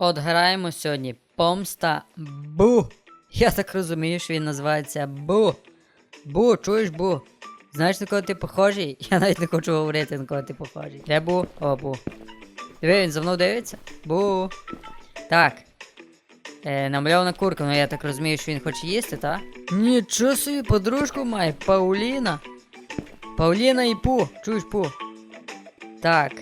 От граємо сьогодні помста Бу. Я так розумію, що він називається Бу. Бу, чуєш Бу? Знаєш, на кого ти похожий? Я навіть не хочу говорити, на кого ти похожий. Де Бу? О, Бу. Диви, він за мною дивиться? Бу. Так. Е, намальована курка, ну я так розумію, що він хоче їсти, так? Нічого собі, подружку має, Пауліна. Пауліна і Пу. Чуєш Пу? Так.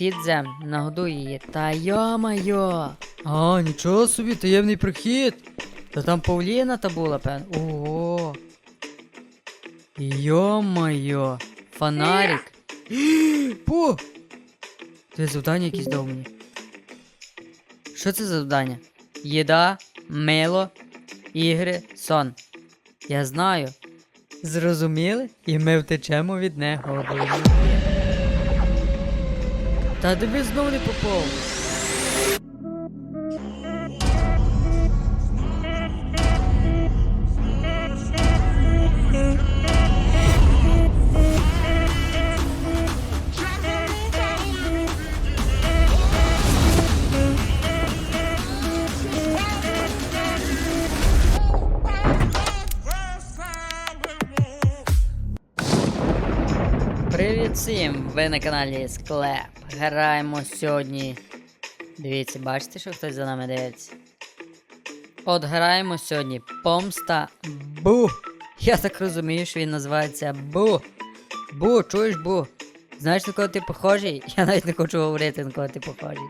Фідзем, нагодуй її. Та йо-майо. А, нічого собі, таємний прохід. Та там Пауліна та була, певно. Ого. Йо-майо. Фонарик. Пу! Ти завдання якісь дав мені. Що це за завдання? Їда, мило, ігри, сон. Я знаю. Зрозуміли? І ми втечемо від нього. Та тобі знов не попав. Привіт всім! Ви на каналі Склеп. Граємо сьогодні. Дивіться, бачите, що хтось за нами дивиться. От граємо сьогодні Помста Бу. Я так розумію, що він називається Бу. Бу, чуєш Бу? Знаєш, на кого ти похожий? Я навіть не хочу говорити, на кого ти похожий.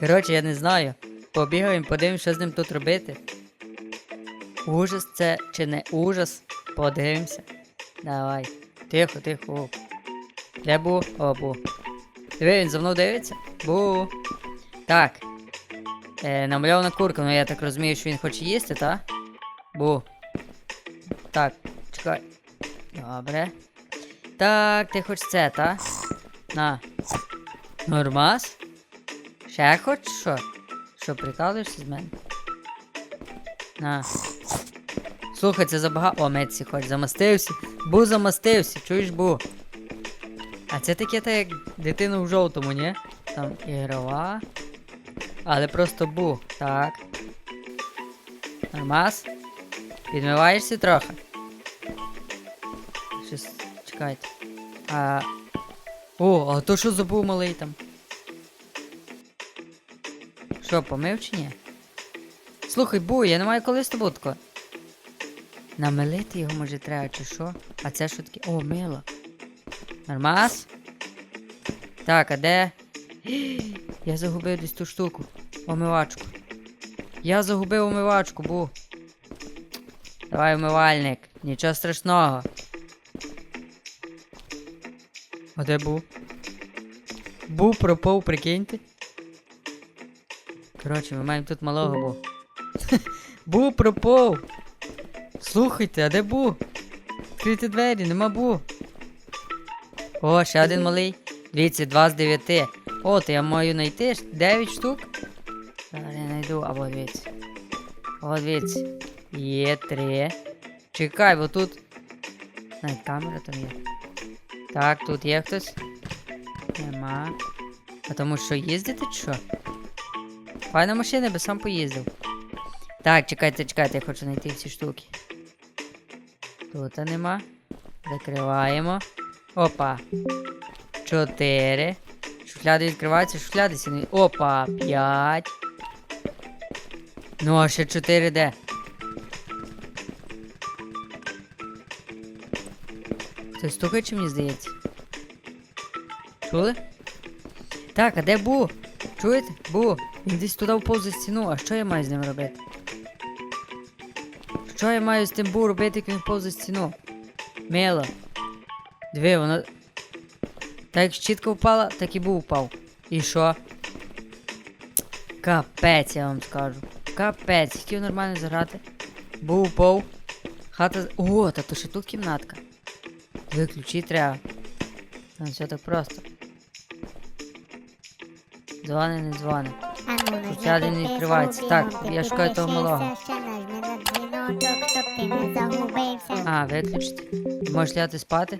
Коротше, я не знаю. Побігаємо, подивимось, що з ним тут робити. Ужас це чи не ужас? Подивимося. Давай. Тихо, тихо. О. Де бу? О, бу. Диви, він за мною дивиться? Бу. Так. Е, намальована курка, ну я так розумію, що він хоче їсти, так? Бу. Так, чекай. Добре. Так, ти хочеш це, та? На. Нормас? Ще хочеш що? Що, прикалуєшся з мене? На. Слухай, це забагато. О, Метсі хоч замастився. Бу замастився, чуєш бу. А це таке так як дитина в жовтому, ні? Там ігрова. Але просто бу. Так. Нормас. Підмиваєшся трохи. Щось. Чекайте. А. О, а то що забув малий там? Що, помив чи ні? Слухай, бу, я не маю коли з тобою. Намилити його може треба, чи що? А це що таке? О, мило. Нормас? Так, а де? Я загубив десь ту штуку. Омивачку. Я загубив омивачку, бу. Давай умивальник. Нічого страшного. А де бу? Бу пропав, прикиньте. Коротше, ми маємо тут малого бу. Бу пропав. Слухайте, а де бу? Відкрийте двері, нема бу. О, ще один малий. Дивіться, 2 з 9. О, то я маю знайти 9 штук. Зараз я знайду, або дивіться. О, дивіться. Є 3. Чекай, бо тут. Навіть камера там є. Так, тут є хтось. Нема. А тому що їздити чи що? Файна машина, би сам поїздив. Так, чекайте, чекайте, я хочу знайти ці штуки. Тут нема. Закриваємо. Опа. Чотири. Шухляди відкриваються, шухляди сіни. Опа, п'ять. Ну, а ще чотири де? Хтось стукає, чи мені здається? Чули? Так, а де Бу? Чуєте? Бу, він десь туди впав за стіну, а що я маю з ним робити? Що я маю з тим Бу робити, як він впав за стіну? Мило. Диви, воно. Так як щітка впала, так і був впав. І що? Капець, я вам скажу. Капець, хотів нормально заграти. Був впав. Хата. О, та то ще тут кімнатка. Виключи треба. Там все так просто. Дзвони, не дзвони. Соціальний не відкривається. Так, я шукаю того малого. А, виключити. Можеш ляти спати?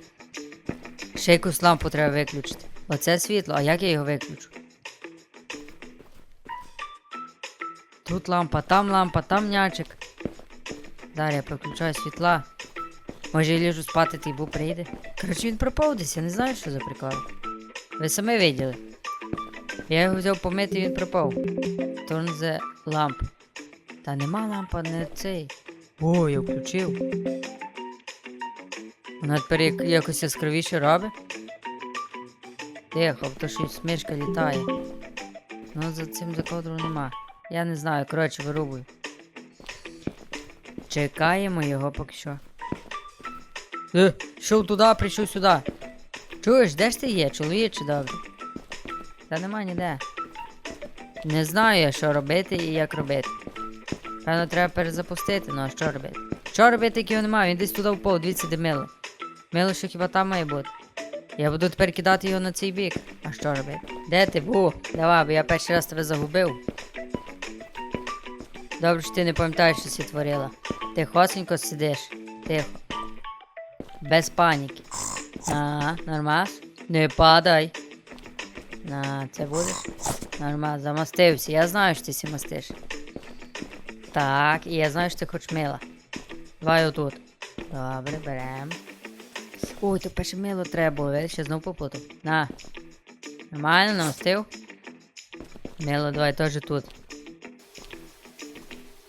Ще якусь лампу треба виключити. Оце світло, а як я його виключу? Тут лампа, там лампа, там м'ячик. Далі я світла. Може я ліжу спати, ти бу прийде. Коротше, він пропав десь, я не знаю, що за прикол. Ви самі виділи. Я його взяв помити, він пропав. Turn the lamp. Та нема лампа, не цей. О, я включив. Вона тепер як- якось яскравіше робить. Тихо, то щось мишка літає. Ну за цим закодру нема. Я не знаю, коротше, вирубую. Чекаємо його поки що. Е, йшов туди, прийшов сюди. Чуєш, де ж ти є, чоловіче добре? Та нема ніде. Не знаю я, що робити і як робити. Певно, треба перезапустити, ну а що робити? Що робити, як його немає? Він десь туди впав, дивіться, де мило. Мило, хіба там має бути. Я буду тепер кидати його на цей бік. А що робити? Де ти був? Давай, бо я перший раз тебе загубив. Добре, що ти не пам'ятаєш, що сі творила. Ти хосенько сидиш. Тихо. Без паніки. Ага, нормас. Не падай. На, це будеш? Нормас, замастився. Я знаю, що ти сі мастиш. Так, і я знаю, що ти хочеш мила. Давай отут. Добре, берем. Ой, то перше мило треба було, видиш, я знов попутав. На. Нормально, намастив? Мило, давай теж тут.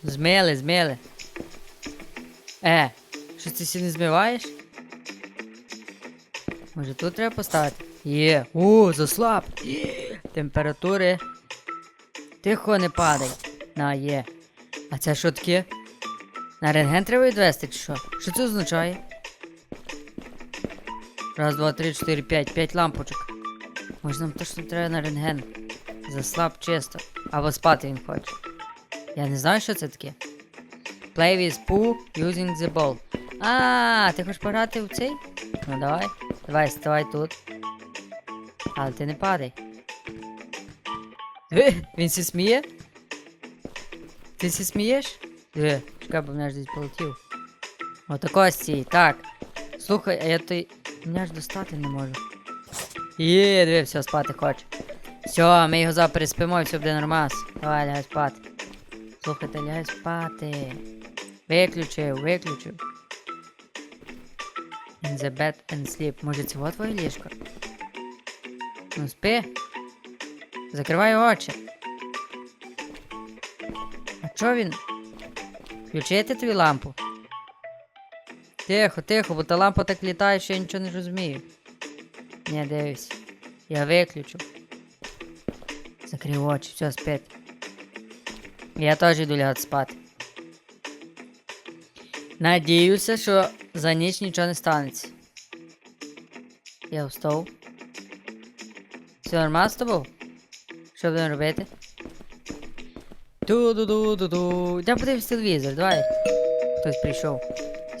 Змили, змили. Е, що ти сі не змиваєш? Може тут треба поставити? Є. О, заслаб. Є. Температури. Тихо не падай. На, є. А це що таке? На рентген треба відвести чи що? Що це означає? Раз, два, три, чотири, п'ять. П'ять лампочок. Може нам точно треба на рентген. Заслаб чисто. Або спати він хоче. Я не знаю, що це таке. Play with Pooh using the ball. А, ти хочеш пограти в цей? Ну давай. Давай, ставай тут. Але ти не падай. Е, він сі сміє? Ти сі смієш? Е, чекай, бо мене ж десь полетів. Отако стій, так. Слухай, а я той. Мене ж достати не можу. Є, диви, все, спати хоче. Все, ми його завтра переспимо і все буде нормас. Давай, лягай спати. Слухайте, лягай спати. Виключив, виключив. In the bed and sleep. Може це вот твоє ліжко? Ну спи. Закривай очі. А чо він? Включити тобі лампу? Тихо, тихо, бо та лампа так літає, що я нічого не розумію. Не, дивись. Я виключу. Закрив очі, все, спить. Я теж йду лягати спати. Надіюся, що за ніч нічого не станеться. Я встав. Все нормально з тобою? Що будемо робити? Ту-ду-ду-ду-ду. Я подивлюсь телевізор, давай. Хтось прийшов.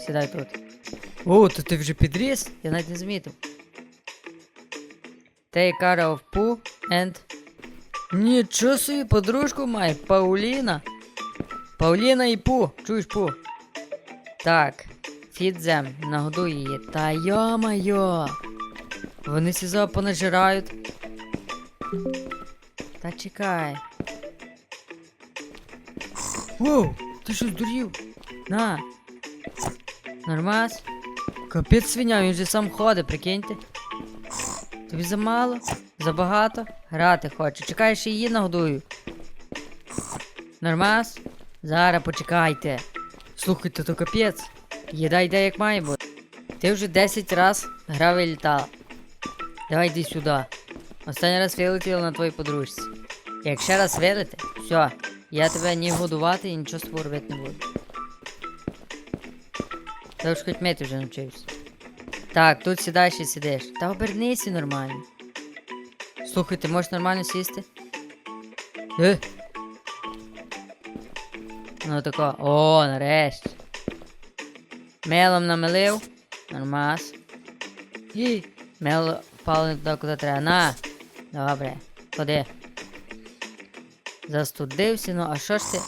Сідай тут. О, то ти вже підріс? Я навіть не замітив. Take care of Pooh and... Нічого собі, подружку має, Пауліна. Пауліна і Пу, чуєш Пу? Так, feed them, нагодуй її. Та йо-майо. Вони сізо понажирають. Та чекай. Воу, ти що здурів? На. Нормас? Капець свиня, він же сам ходить, прикиньте. Тобі замало? Забагато? Грати хоче. Чекаєш її нагодую. Нормас? Зараз почекайте. Слухайте, то капець. Їда йде як має бути. Ти вже 10 раз грав і літала. Давай йди сюди. Останній раз вилетіла на твоїй подружці. Як ще раз вилети, все, я тебе ні годувати і нічого з тобою робити не буду. Та ж хоч мити вже навчився. Так, тут сідаєш і сидиш. Та обернися нормально. Слухай, ти можеш нормально сісти? Е? Ну тако. О, нарешті. Мелом намилив. Нормас. І. Мело впало не туди, куди треба. На. Добре. Ходи. Застудився, ну а що ж ти?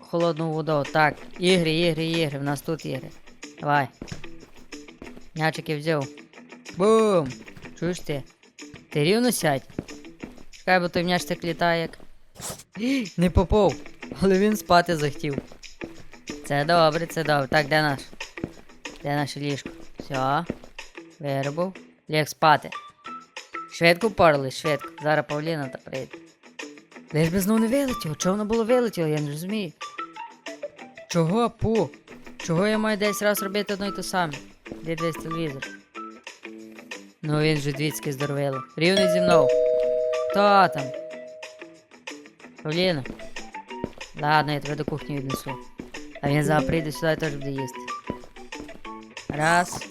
Холодну воду. Так, ігри, ігри, ігри. В нас тут ігри. Давай. М'ячики взяв. Бум! Чуєш ти? Ти рівно сядь. Чекай, бо той м'яч так літає як. Не попав. Але він спати захотів. Це добре, це добре. Так, де наш? Де наше ліжко? Все. Виробив. Ліг спати. Швидко впорались, швидко. Зараз Павліна та прийде. Лиш би знову не вилетіло. Чого воно було вилетіло, я не розумію. Чого, пу? Чого я маю десь раз робити одно й те саме? Де десь телевізор? Ну він же двіцьки здоровило. Рівний зі мною. Хто там? Павліна. Ладно, я тебе до кухні віднесу. А він зараз прийде сюди і теж буде їсти. Раз.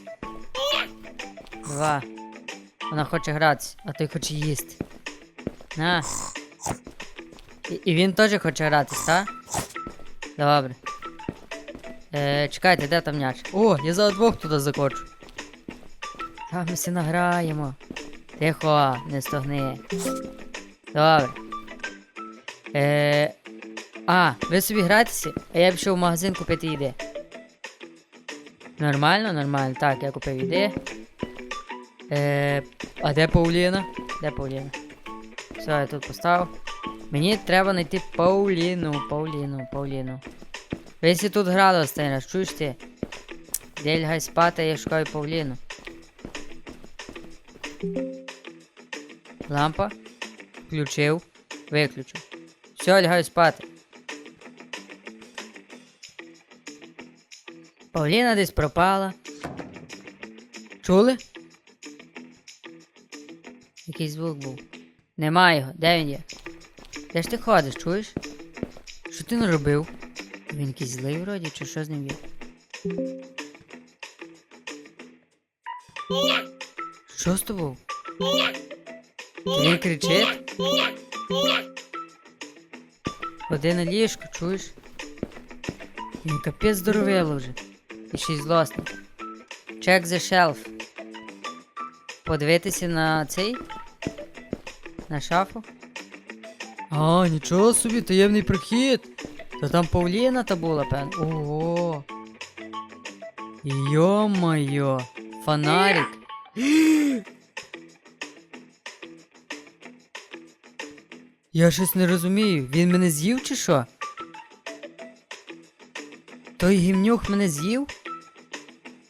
Два. Вона хоче гратися, а той хоче їсти. На. І, і він теж хоче гратись, так? Добре. Е, чекайте, де там м'яч? О, я за двох туди закочу. Та ми всі награємо. Тихо, не стогни. Добре. Е, а, ви собі граєтеся, а я пішов в магазин купити їди. Нормально, нормально. Так, я купив їди. Е, а де Пауліна? Де Пауліна? Все, я тут поставив. Мені треба знайти Пауліну, Пауліну, Пауліну. Ви всі тут останній раз, чуєш ти? Де лягай спати, я шукаю Пауліну. Лампа. Включив. Виключив. Все, лягаю спати. Павліна десь пропала. Чули? Якийсь звук був. Нема його. Де він є? Де ж ти ходиш, чуєш? Що ти наробив? Він якийсь злий вроді, чи що з ним є? Що з тобою? Він кричить? Ходи на ліжко, чуєш? Він капець здоровело вже. І ще й злосний. Check the shelf. Подивитися на цей? На шафу? А, нічого собі, таємний прохід. Та там Павліна та була, певно. Ого. Йо-моє, фонарик. Я щось не розумію. Він мене з'їв чи що? Той гімнюх мене з'їв?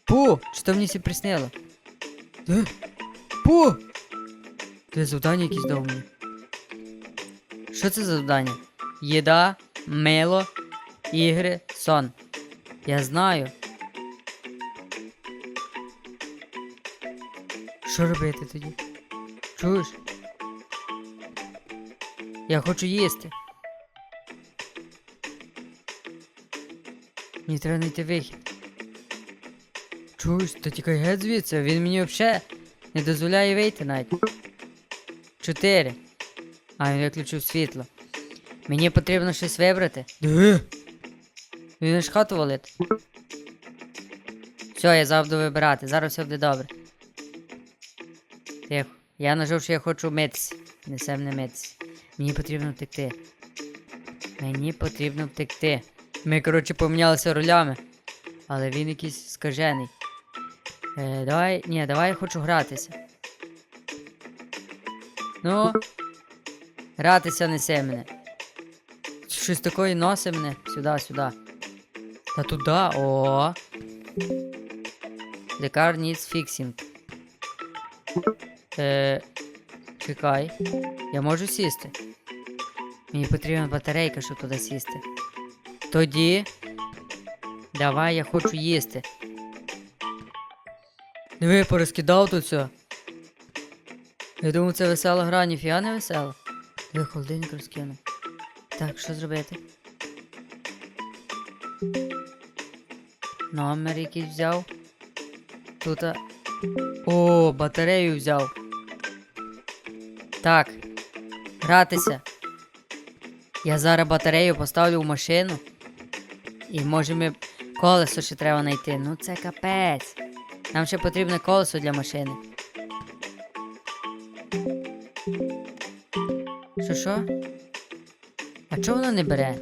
Пу! Чи то мені сі приснило? Де? Пу! Це завдання якісь дав мені. Що це за завдання? Їда, мило, ігри, сон. Я знаю. Що робити тоді? Чуєш? Я хочу їсти. Мені треба знайти вихід. Чуєш, то тікай геть звідси, він мені взагалі не дозволяє вийти навіть. Чотири. А, він виключив світло. Мені потрібно щось вибрати. Він ж хату валить. Все, я завжди вибирати, зараз все буде добре. Тихо. Я нажав, що я хочу митися. Несем не митися. Мені потрібно втекти. Мені потрібно втекти. Ми, коротше, помінялися ролями. Але він якийсь скажений. Е, давай. Ні, давай я хочу гратися. Ну. Гратися несе мене. Щось такої носи мене. Сюди, сюди. Та туди. О. The car needs fixing. Е, чекай. Я можу сісти. Мені потрібна батарейка, щоб туди сісти. Тоді. Давай, я хочу їсти. Диви, порозкидав тут все. Я думав, це весела гра, ніфіга не весела. Я холодильник розкинув. Так, що зробити? Номер якийсь взяв. Тут. О, батарею взяв. Так. Гратися. Я зараз батарею поставлю в машину. І може ми колесо ще треба знайти. Ну це капець. Нам ще потрібне колесо для машини. Що що? А чого воно не бере?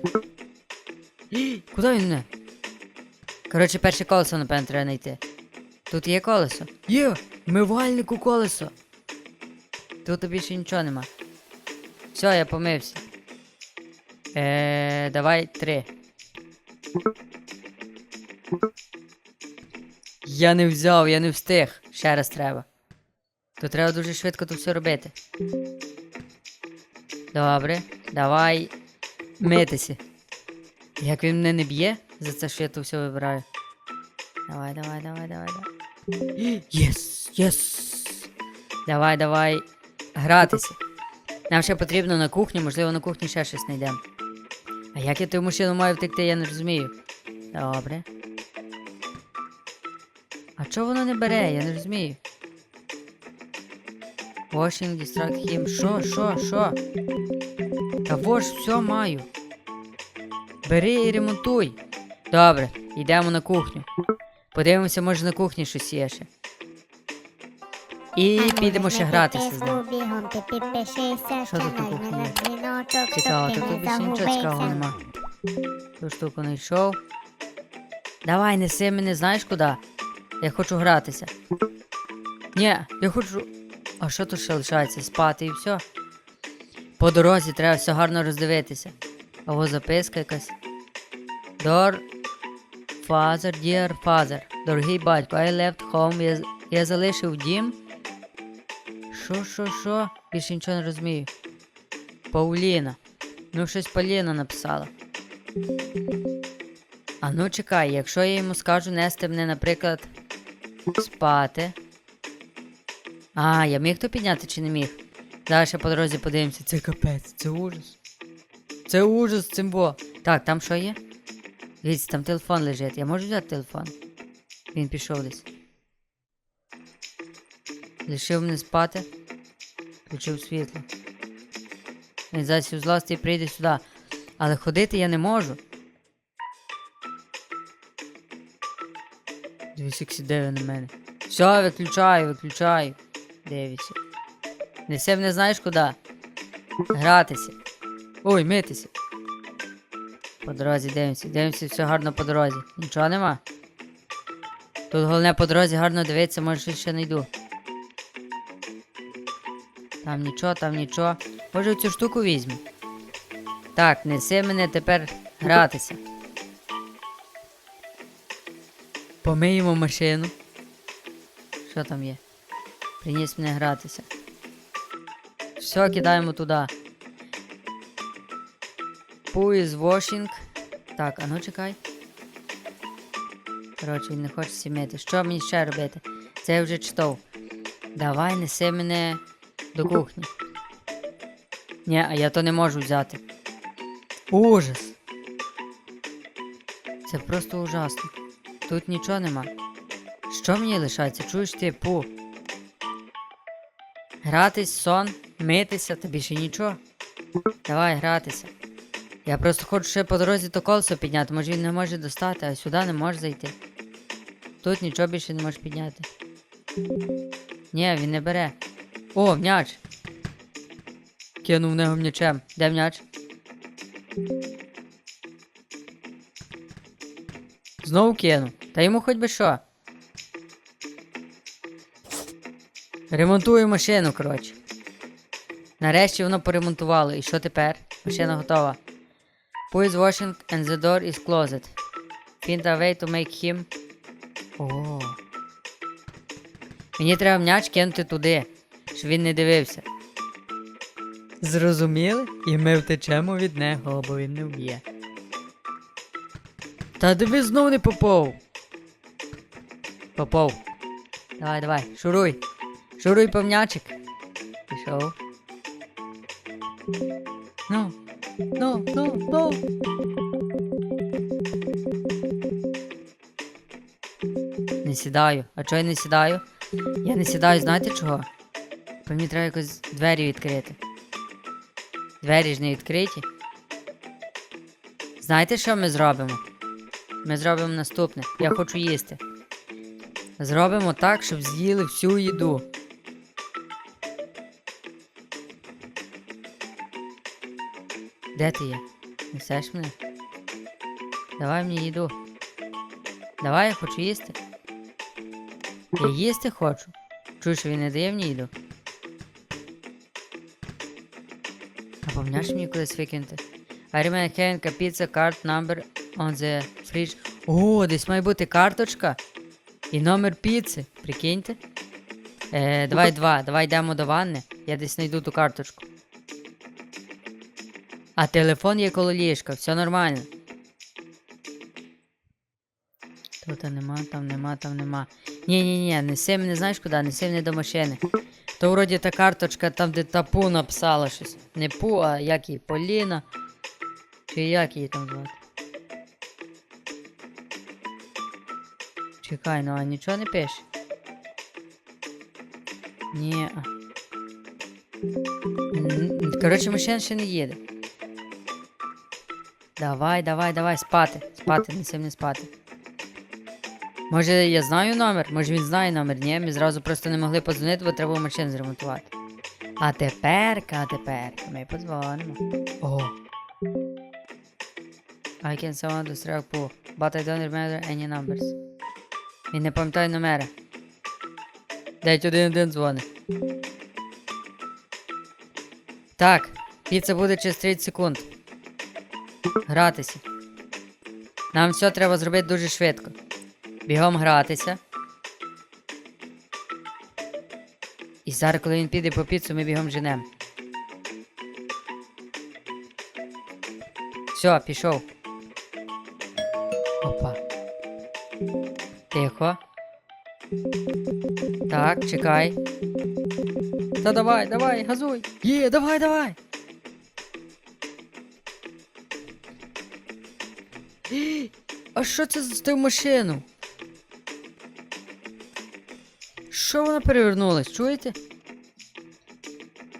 Куди він не? Коротше, перше колесо, напевно, треба знайти. Тут є колесо? Є! Мивальнику колесо. Тут більше нічого нема. Все, я помився. Е, давай три. Я не взяв, я не встиг. Ще раз треба. То треба дуже швидко тут все робити. Добре, давай митися. Як він мене не б'є за це, що я тут все вибираю. Давай, давай, давай, давай, давай. Єс, єс. Давай, давай. Гратися. Нам ще потрібно на кухню, можливо, на кухні ще щось знайдемо. А як я ту машину маю втекти, я не розумію. Добре. А чого воно не бере? Я не розумію. Washing, distract him. Що, що, що? Та во ж все маю. Бери і ремонтуй. Добре, йдемо на кухню. Подивимося, може на кухні щось є ще. І підемо ще гратися з ним. Що тут на кухні є? Цікаво, тут більше нічого цікавого нема. Ту штуку знайшов. Давай, неси мене, знаєш куди? Я хочу гратися. Ні, я хочу. А що тут ще лишається? Спати і все. По дорозі треба все гарно роздивитися. А ось записка якась. Дор. Father, dear father. Дорогий батько, I left home. Я, я залишив дім. Що, що, що? Більше нічого не розумію. Пауліна. Ну, щось Поліна написала. А ну чекай, якщо я йому скажу нести мене, наприклад, спати. А, я міг то підняти чи не міг? Зараз ще по дорозі подивимося. Це капець, це ужас. Це ужас цим бо. Так, там що є? Дивіться, там телефон лежить. Я можу взяти телефон? Він пішов десь. Лишив мене спати. Включив світло. Він зараз злості і прийде сюди. Але ходити я не можу. Дивись, як сідає на мене. Все, виключаю, виключаю. Дивіться. Несе мене знаєш куди? Гратися. Ой, митися. По дорозі дивимося. Дивимося, все гарно по дорозі. Нічого нема. Тут головне по дорозі гарно дивитися, може щось ще знайду. Там нічого, там нічого. Може цю штуку візьму. Так, неси мене тепер гратися. Помиємо машину. Що там є? Приніс мене гратися. Все, кидаємо туди. Пуїз washing. Так, а ну чекай. Коротше, він не хоче сімити. Що мені ще робити? Це я вже читав. Давай неси мене до кухні. Ні, а я то не можу взяти. Ужас. Це просто ужасно. Тут нічого нема. Що мені лишається? Чуєш ти пу? Гратись, сон, митися та більше нічого. Давай гратися. Я просто хочу ще по дорозі то колесо підняти, може він не може достати, а сюди не може зайти. Тут нічого більше не можеш підняти. Ні, він не бере. О, м'яч. Кинув нього м'ячем. Де м'яч? Знову кинув. Та йому хоч би що. Ремонтую машину, коротше. Нарешті воно поремонтувало. І що тепер? Машина готова. Who is washing and the door is closed. Find a way to make him. О. Мені треба м'яч кинути туди, щоб він не дивився. Зрозуміли? І ми втечемо від нього, бо він не вб'є. Та диви знов не попов. Попов. Давай, давай, шуруй. Шуруй по м'ячик. Пішов. Ну. Ну, ну, ну. Не сідаю. А чого я не сідаю? Я не сідаю, знаєте чого? Бо мені треба якось двері відкрити. Двері ж не відкриті. Знаєте, що ми зробимо? Ми зробимо наступне. Я хочу їсти. Зробимо так, щоб з'їли всю їду. Де ти є? Несеш мене? Давай мені їду. Давай, я хочу їсти. Я їсти хочу. Чуєш, він не дає мені їду. А помняш мені кудись викинути? Арімен Хенка, піца, карт, number on the fridge. О, десь має бути карточка. І номер піци. Прикиньте. Е, давай два, давай йдемо до ванни. Я десь знайду ту карточку. А телефон є коло ліжка, все нормально. Тут нема, там нема, там нема. Ні, ні, ні, неси мене знаєш куди? Неси мене до машини. То вроді та карточка там, де та пу написала щось. Не пу, а як її, Поліна. Чи як її там звати? Чекай, ну а нічого не пише. Ні. Коротше, машина ще не їде. Давай, давай, давай, спати. Спати, неси мене спати. Може, я знаю номер? Може він знає номер? Ні, ми зразу просто не могли подзвонити, бо треба було машину зремонтувати. А тепер, а тепер ми подзвонимо. О. I can someone to strike pool, but I don't remember any numbers. Він не пам'ятає номера. 911 дзвонить. Так, піца буде через 30 секунд. Гратися. Нам все треба зробити дуже швидко. Бігом гратися. І зараз, коли він піде по піцу, ми бігом женемо. Все, пішов. Опа. Тихо. Так, чекай. Та давай, давай, газуй. Є, давай, давай. А що це за ту машину? Що вона перевернулась, чуєте?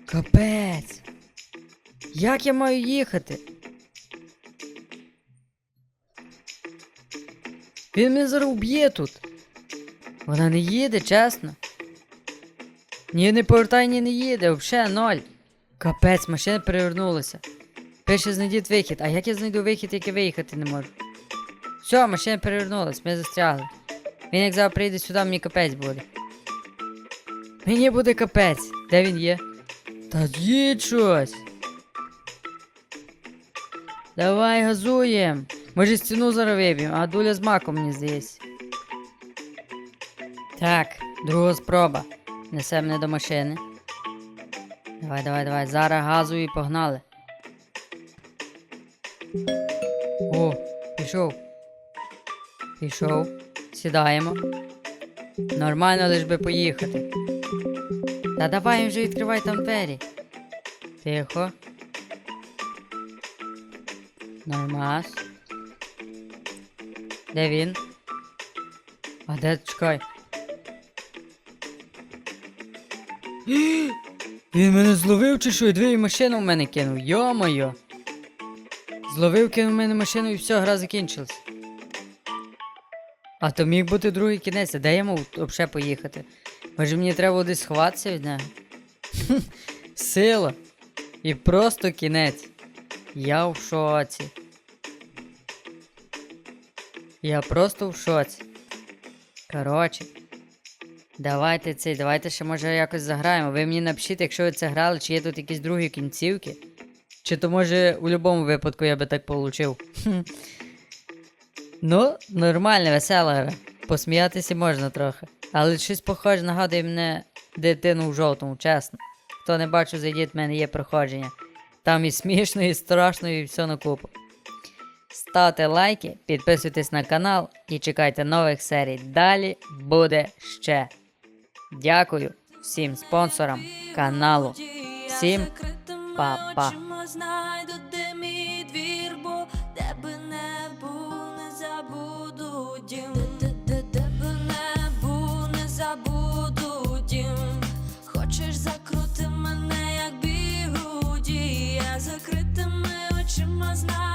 Капець. Як я маю їхати? Він мене зараз уб'є тут. Вона не їде, чесно. Ні, не повертай, ні не їде, взагалі ноль. Капець, машина перевернулася. Пише знайдіть вихід. А як я знайду вихід, як я виїхати не можу? Все, машина перевернулась, ми застрягли. Він як зараз прийде сюди, мені капець буде. Мені буде капець. Де він є? Та їдь щось. Давай газуєм. Може стіну зараз виб'ємо, а дуля з маком мені здається. Так, друга спроба. Несе мене до машини. Давай, давай, давай. Зараз газу і погнали. О, пішов. Пішов. Сідаємо. Нормально лиш би поїхати. Та давай вже відкривай там двері. Тихо. Нормас. Де він? А де чекай? Він мене зловив чи що? І дві машину в мене кинув. Йо-моє. Зловив, кинув мене машину і все, гра закінчилась. А то міг бути другий кінець, а де я мав взагалі поїхати? Може мені треба десь сховатися від нього? Сила. І просто кінець. Я в шоці. Я просто в шоці. Коротше. Давайте цей, давайте ще може якось заграємо. Ви мені напишіть, якщо ви це грали, чи є тут якісь другі кінцівки. Чи то може у будь-якому випадку я би так получив. Ну, нормальна, весела гра. Посміятися можна трохи. Але щось похоже нагадує мене дитину в жовтому, чесно. Хто не бачив, зайдіть, в мене є проходження. Там і смішно, і страшно, і все на купу. Ставте лайки, підписуйтесь на канал і чекайте нових серій. Далі буде ще. Дякую всім спонсорам каналу. Всім па-па. można.